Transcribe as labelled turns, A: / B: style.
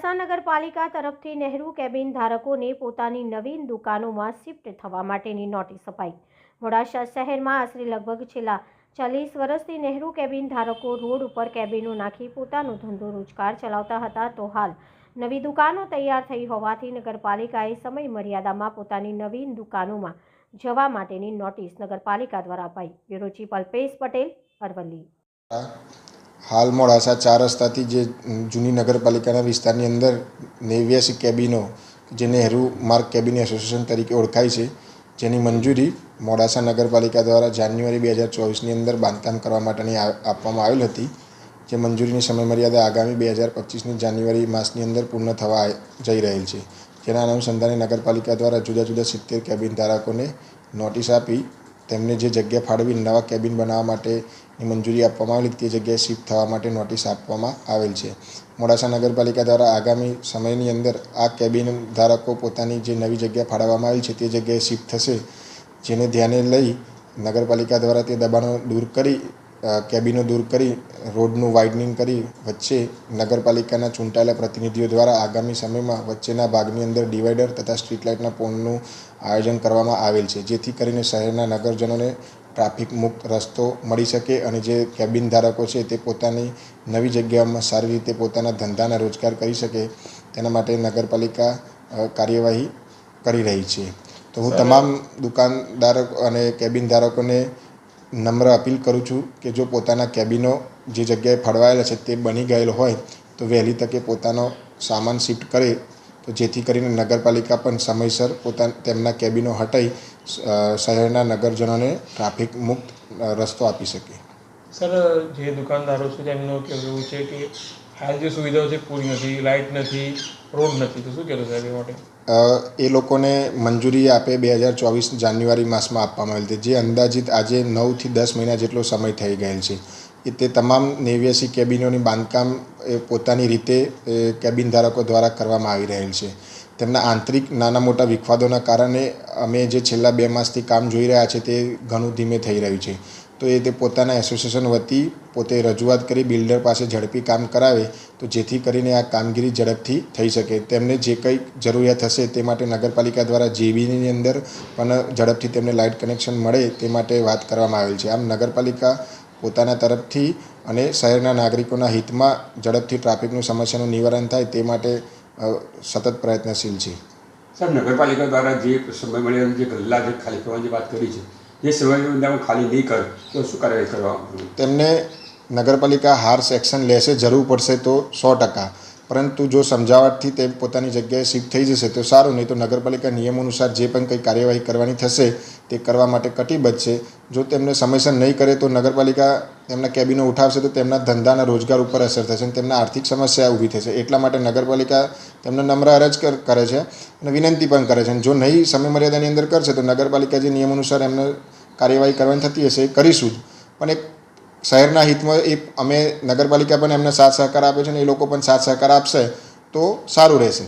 A: નગરપાલિકા તરફથી નહેરુ કેબિન ધારકોને પોતાની નવીન દુકાનોમાં શિફ્ટ થવા માટેની નોટિસ અપાઈ. મોડાસા શહેરમાં આશરે લગભગ છેલ્લા ચાલીસ વર્ષથી નહેરુ કેબિન ધારકો રોડ ઉપર કેબિનો નાખી પોતાનો ધંધો રોજગાર ચલાવતા હતા તો હાલ નવી દુકાનો તૈયાર થઈ હોવાથી નગરપાલિકાએ સમય મર્યાદામાં પોતાની નવીન દુકાનોમાં જવા માટેની નોટિસ નગરપાલિકા દ્વારા અપાઈ. Bureau chief Alpesh Patel Aravalli.
B: હાલ મોડાસા ચાર રસ્તાથી જે જૂની નગરપાલિકાના વિસ્તારની અંદર નેવ્યાસી કેબિનો જે નહેરુ માર્ગ કેબિન એસોસિએશન તરીકે ઓળખાય છે, જેની મંજૂરી મોડાસા નગરપાલિકા દ્વારા જાન્યુઆરી બે હજાર ચોવીસની અંદર બાંધકામ કરવા માટેની આપવામાં આવેલ હતી, જે મંજૂરીની સમયમર્યાદા આગામી બે હજાર પચીસની જાન્યુઆરી માસની અંદર પૂર્ણ થવા જઈ રહેલ છે. જેના અનુસંધાને નગરપાલિકા દ્વારા જુદા જુદા સિત્તેર કેબિન ધારકોને નોટિસ આપી તેમને જે જગ્યા ફાળવી નવા કેબિન બનાવવા માટેની મંજૂરી આપવામાં આવેલી તે જગ્યાએ શિફ્ટ થવા માટે નોટિસ આપવામાં આવેલ છે. મોડાસા નગરપાલિકા દ્વારા આગામી સમયની અંદર આ કેબિન ધારકો પોતાની જે નવી જગ્યા ફાળવવામાં આવી છે, તે જગ્યાએ શિફ્ટ થશે. જેને ધ્યાને લઈ નગરપાલિકા દ્વારા તે દબાણો દૂર કરી કેબિનો દૂર કરી રોડનું વાઇડનિંગ કરી વચ્ચે નગરપાલિકાના ચૂંટાયેલા પ્રતિનિધિઓ દ્વારા આગામી સમયમાં વચ્ચેના ભાગની અંદર ડિવાઈડર તથા સ્ટ્રીટ લાઇટના પોલનું આયોજન કરવામાં આવેલ છે. જેથી કરીને શહેરના નગરજનોને ટ્રાફિક મુક્ત રસ્તો મળી શકે અને જે કેબિન ધારકો છે તે પોતાની નવી જગ્યામાં સારી રીતે પોતાના ધંધાના રોજગાર કરી શકે તેના માટે નગરપાલિકા કાર્યવાહી કરી રહી છે. તો હું તમામ દુકાનદારો અને કેબિન ધારકોને નમ્ર અપીલ કરું છું કે જો પોતાના કેબિનો જે જગ્યાએ ફાળવાયેલા છે તે બની ગયેલ હોય તો વહેલી તકે પોતાનો સામાન શિફ્ટ કરે તો જેથી કરીને નગરપાલિકા પણ સમયસર પોતા તેમના કેબિનો હટાવી શહેરના નગરજનોને ટ્રાફિક મુક્ત રસ્તો આપી શકે.
C: સર, જે દુકાનદારો છે તેમનું કહેવું છે કે હાલ જે સુવિધાઓ છે, પૂરી નથી, લાઇટ નથી, રોડ નથી, તો શું કહેતો સાહેબ એ માટે?
B: એ લોકોને મંજૂરી આપે બે હજાર ચોવીસ જાન્યુઆરી માસમાં આપવામાં આવેલ હતી. જે અંદાજિત આજે નવથી દસ મહિના જેટલો સમય થઈ ગયેલ છે. એ તે તમામ નેવ્યાસી કેબિનોની બાંધકામ એ પોતાની રીતે કેબિન ધારકો દ્વારા કરવામાં આવી રહેલ છે. તેમના આંતરિક નાના મોટા વિખવાદોના કારણે અમે જે છેલ્લા બે માસથી કામ જોઈ રહ્યા છે, તે ઘણું ધીમે થઈ રહ્યું છે. તો એ તે પોતાના એસોસિએશન વતી પોતે રજૂઆત કરી બિલ્ડર પાસે ઝડપી કામ કરાવે તો જેથી કરીને આ કામગીરી ઝડપથી થઈ શકે. તેમને જે કંઈ જરૂરિયાત હશે તે માટે નગરપાલિકા દ્વારા જેબીની અંદર પણ ઝડપથી તેમને લાઇટ કનેક્શન મળે તે માટે વાત કરવામાં આવેલ છે. આમ નગરપાલિકા પોતાના તરફથી અને શહેરના નાગરિકોના હિતમાં ઝડપથી ટ્રાફિકનું સમસ્યાનું નિવારણ થાય તે માટે સતત પ્રયત્નશીલ છે.
D: સાહેબ, નગરપાલિકા દ્વારા જે સમય મળ્યા જે જે ખાલી કરવાની વાત કરી છે જે સમય મર્યાદામાં ખાલી નહીં કરે, તો શું કાર્યવાહી કરવા
B: તેમને નગરપાલિકા હાર્શ એક્શન લેશે, જરૂર પડશે તો સો ટકા. પરંતુ જો સમજાવટથી તે પોતાની જગ્યાએ શિફ્ટ થઈ જશે, તો સારું. નહીં તો નગરપાલિકા નિયમ અનુસાર જે પણ કંઈ કાર્યવાહી કરવાની થશે, તે કરવા માટે કટિબદ્ધ છે. જો તેમને સમયસર નહીં કરે, તો નગરપાલિકા તેમના કેબિનો ઉઠાવશે, તો તેમના ધંધાના રોજગાર ઉપર અસર થશે અને તેમના આર્થિક સમસ્યા ઊભી થશે. એટલા માટે નગરપાલિકા તેમને નમ્ર અરજ કર- છે અને વિનંતી પણ કરે છે. અને જો નહીં સમય મર્યાદાની અંદર કરશે, તો નગરપાલિકા જે નિયમ અનુસાર એમને કાર્યવાહી કરવાની થતી હશે, એ કરીશું જ. પણ એક શહેરના હિતમાં એ અમે નગરપાલિકા પણ એમને સાથ સહકાર આપે છે અને એ લોકો પણ સાથ સહકાર આપશે તો સારું રહેશે.